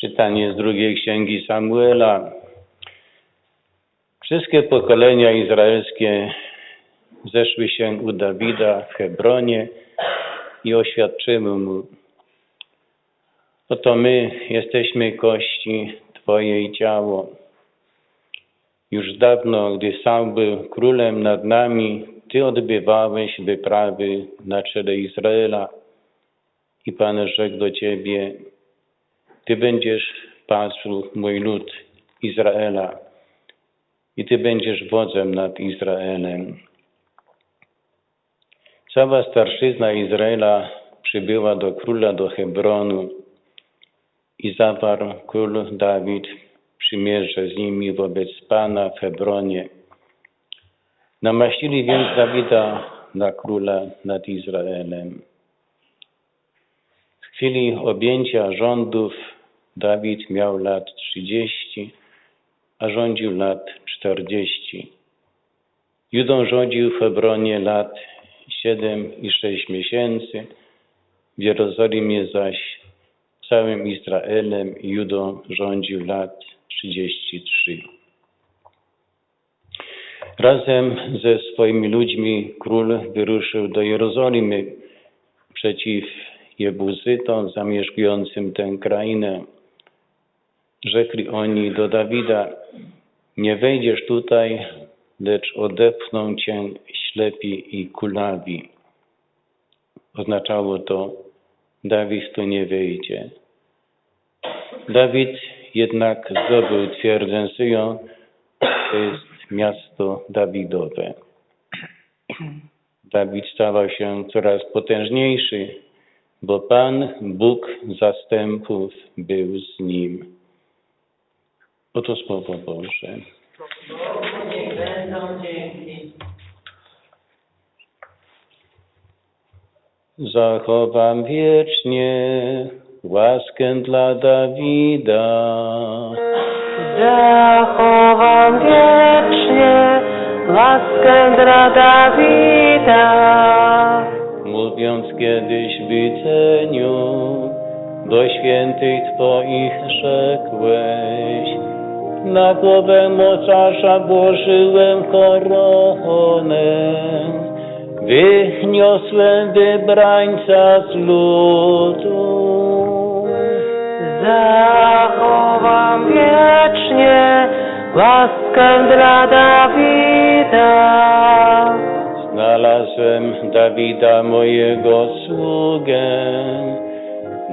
Czytanie z drugiej księgi Samuela. Wszystkie pokolenia izraelskie zeszły się u Dawida w Hebronie i oświadczyły mu: Oto my jesteśmy kości Twoje i ciało. Już dawno, gdy sam był królem nad nami, Ty odbywałeś wyprawy na czele Izraela. I Pan rzekł do Ciebie, Ty będziesz patrzył mój lud Izraela i Ty będziesz wodzem nad Izraelem. Cała starszyzna Izraela przybyła do króla do Hebronu i zawarł król Dawid przymierze z nimi wobec Pana w Hebronie. Namaścili więc Dawida na króla nad Izraelem. W chwili objęcia rządów Dawid miał lat trzydzieści, a rządził lat czterdzieści. Judą rządził w Hebronie lat siedem i sześć miesięcy, w Jerozolimie zaś całym Izraelem Judą rządził lat trzydzieści trzy. Razem ze swoimi ludźmi król wyruszył do Jerozolimy przeciw Jebuzytom zamieszkującym tę krainę. Rzekli oni do Dawida, nie wejdziesz tutaj, lecz odepchną cię ślepi i kulawi. Oznaczało to, Dawid tu nie wejdzie. Dawid jednak zdobył twierdzę Syjon, to jest miasto Dawidowe. Dawid stawał się coraz potężniejszy, bo Pan, Bóg zastępów, był z nim. Oto Słowo Boże. Niech będą dzięki. Zachowam wiecznie łaskę dla Dawida. Zachowam wiecznie łaskę dla Dawida. Mówiąc kiedyś w widzeniu, do świętych Twoich rzekłeś, na głowę mocarza włożyłem koronę, wyniosłem wybrańca z ludu. Zachowam wiecznie łaskę dla Dawida. Znalazłem Dawida mojego sługę,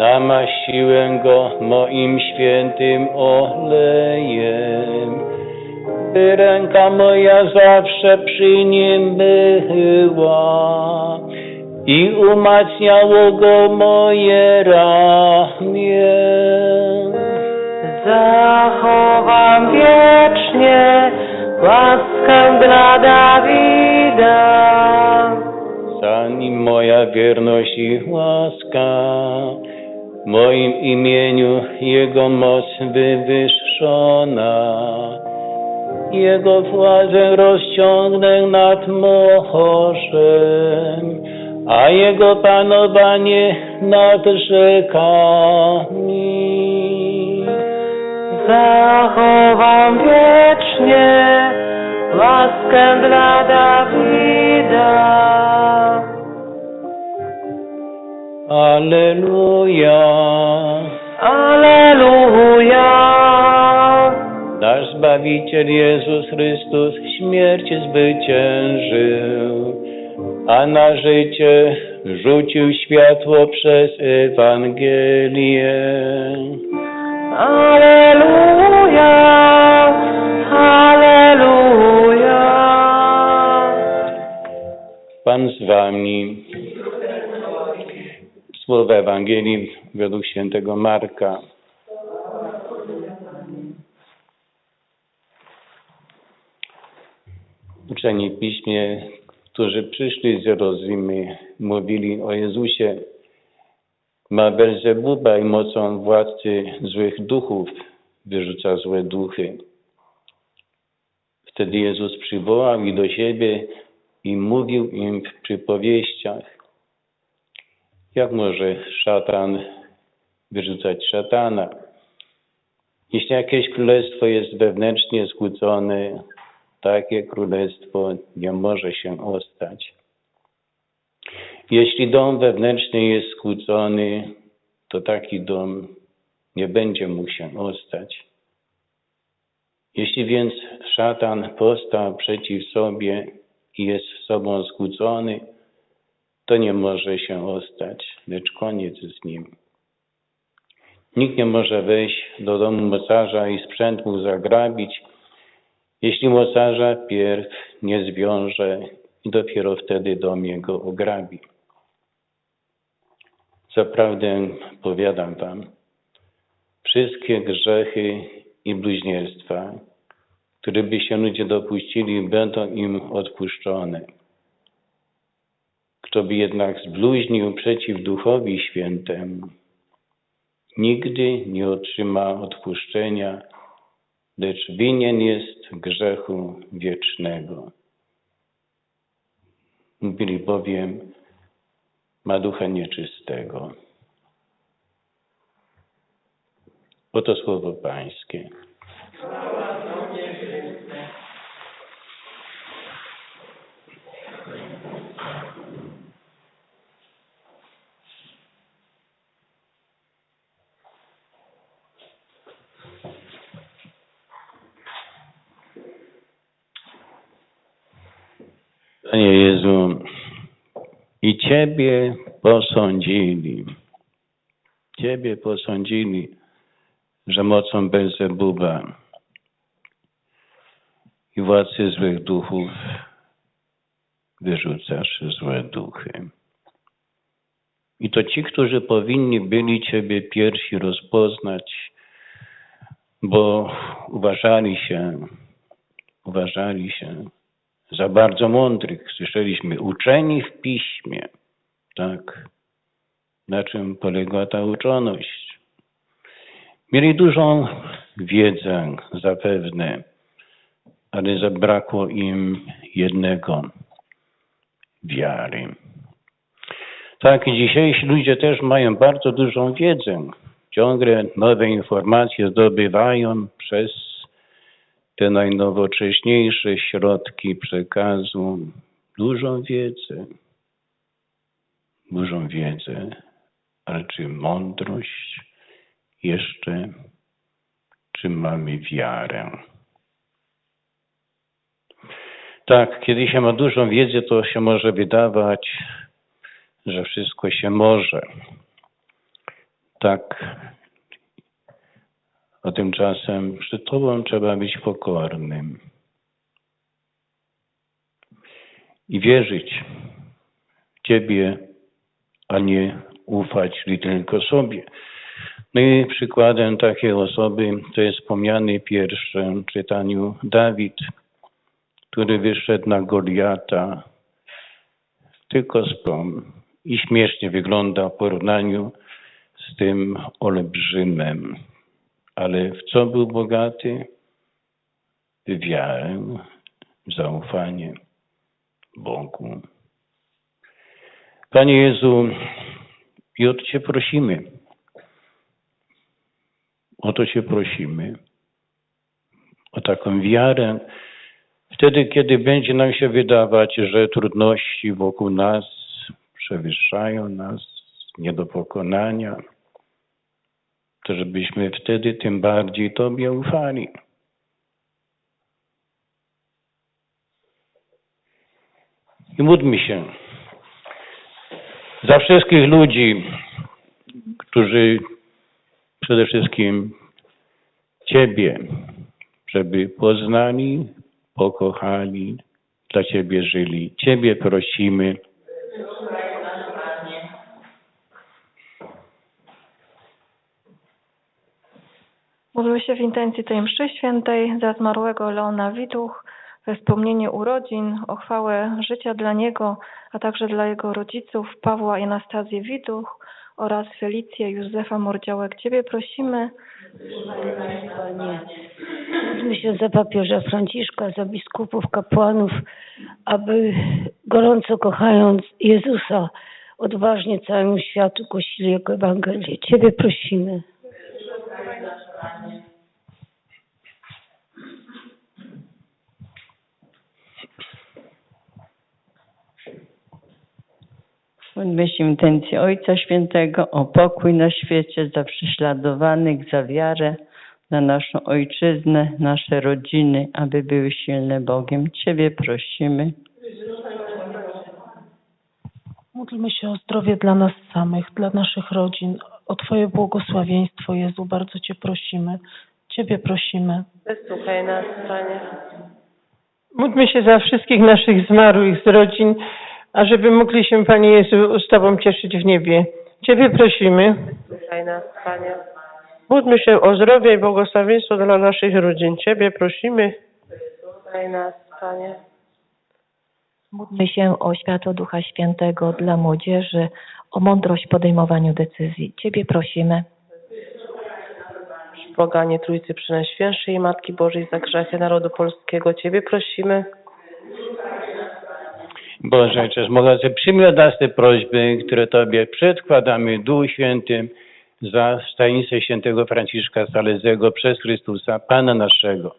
namaściłem go moim świętym olejem, by ręka moja zawsze przy nim była i umacniało go moje ramię. Zachowam wiecznie łaskę dla Dawida. Za nim moja wierność i łaska, moim imieniu Jego moc wywyższona. Jego władzę rozciągnę nad morzem, a Jego panowanie nad rzekami. Zachowam wiecznie łaskę dla Dawida. Alleluja. Aleluja. Nasz Zbawiciel Jezus Chrystus śmierć zwyciężył, a na życie rzucił światło przez Ewangelię. Aleluja. Aleluja. Pan z wami. Słowa Ewangelii według świętego Marka. Uczeni piśmie, którzy przyszli z Jerozolimy, mówili o Jezusie. Ma Belzebuba i mocą władcy złych duchów wyrzuca złe duchy. Wtedy Jezus przywołał ich do siebie i mówił im w przypowieściach. Jak może szatan wyrzucać szatana? Jeśli jakieś królestwo jest wewnętrznie skłócone, takie królestwo nie może się ostać. Jeśli dom wewnętrzny jest skłócony, to taki dom nie będzie mógł się ostać. Jeśli więc szatan powstał przeciw sobie i jest sobą skłócony, to nie może się ostać, lecz koniec z nim. Nikt nie może wejść do domu mocarza i sprzęt mu zagrabić, jeśli mocarza pierw nie zwiąże i dopiero wtedy dom jego ograbi. Zaprawdę powiadam wam, wszystkie grzechy i bluźnierstwa, które by się ludzie dopuścili, będą im odpuszczone. Kto by jednak zbluźnił przeciw Duchowi Świętemu, nigdy nie otrzyma odpuszczenia, lecz winien jest grzechu wiecznego. Mówili bowiem, ma ducha nieczystego. Oto słowo Pańskie. Panie Jezu, i Ciebie posądzili. Ciebie posądzili, że mocą Belzebuba i władcy złych duchów wyrzucasz złe duchy. I to ci, którzy powinni byli Ciebie pierwsi rozpoznać, bo uważali się, uważali się za bardzo mądrych. Słyszeliśmy, uczeni w piśmie. Tak. Na czym poległa ta uczoność? Mieli dużą wiedzę zapewne, ale zabrakło im jednego wiary. Tak, dzisiejsi ludzie też mają bardzo dużą wiedzę. Ciągle nowe informacje zdobywają przez te najnowocześniejsze środki przekazu, dużą wiedzę, dużą wiedzę, ale czy mądrość jeszcze, czy mamy wiarę? Tak, kiedy się ma dużą wiedzę, to się może wydawać, że wszystko się może. Tak, a tymczasem przed Tobą trzeba być pokornym i wierzyć w Ciebie, a nie ufać tylko sobie. No i przykładem takiej osoby to jest wspomniany w pierwszym czytaniu Dawid, który wyszedł na Goliata tylko z i śmiesznie wygląda w porównaniu z tym olbrzymem. Ale w co był bogaty? W wiarę, zaufanie Bogu. Panie Jezu, i o to Cię prosimy. O to Cię prosimy. O taką wiarę. Wtedy, kiedy będzie nam się wydawać, że trudności wokół nas przewyższają nas, nie do pokonania, żebyśmy wtedy tym bardziej Tobie ufali. I módlmy się za wszystkich ludzi, którzy przede wszystkim Ciebie, żeby poznali, pokochali, dla Ciebie żyli. Ciebie prosimy. Módlmy się w intencji tej mszy świętej za zmarłego Leona Widuch, we wspomnienie urodzin, o chwałę życia dla niego, a także dla jego rodziców Pawła i Anastazję Widuch oraz Felicję Józefa Mordziołek. Ciebie prosimy, Panie, módlmy się za papieża Franciszka, za biskupów, kapłanów, aby gorąco kochając Jezusa, odważnie całemu światu głosili Jego Ewangelię. Ciebie prosimy. W intencji Ojca Świętego o pokój na świecie, za prześladowanych, za wiarę, za naszą ojczyznę, nasze rodziny, aby były silne Bogiem. Ciebie prosimy. Módlmy się o zdrowie dla nas samych, dla naszych rodzin, o Twoje błogosławieństwo, Jezu, bardzo Cię prosimy. Ciebie prosimy. Wysłuchaj nas, Panie. Módlmy się za wszystkich naszych zmarłych z rodzin, ażeby mogli się, Panie Jezu, z Tobą cieszyć w niebie. Ciebie prosimy. Wysłuchaj nas, Panie. Módlmy się o zdrowie i błogosławieństwo dla naszych rodzin. Ciebie prosimy. Wysłuchaj nas, Panie. Módlmy się o światło Ducha Świętego dla młodzieży, o mądrość w podejmowaniu decyzji. Ciebie prosimy. Błaganie Trójcy Przenajświętszej i Matki Bożej za grzechy narodu polskiego. Ciebie prosimy. Boże, czyż mogę przyjmij od te prośby, które Tobie przedkładamy Duchu Świętym za tajemnicę świętego Franciszka Salezego przez Chrystusa, Pana naszego.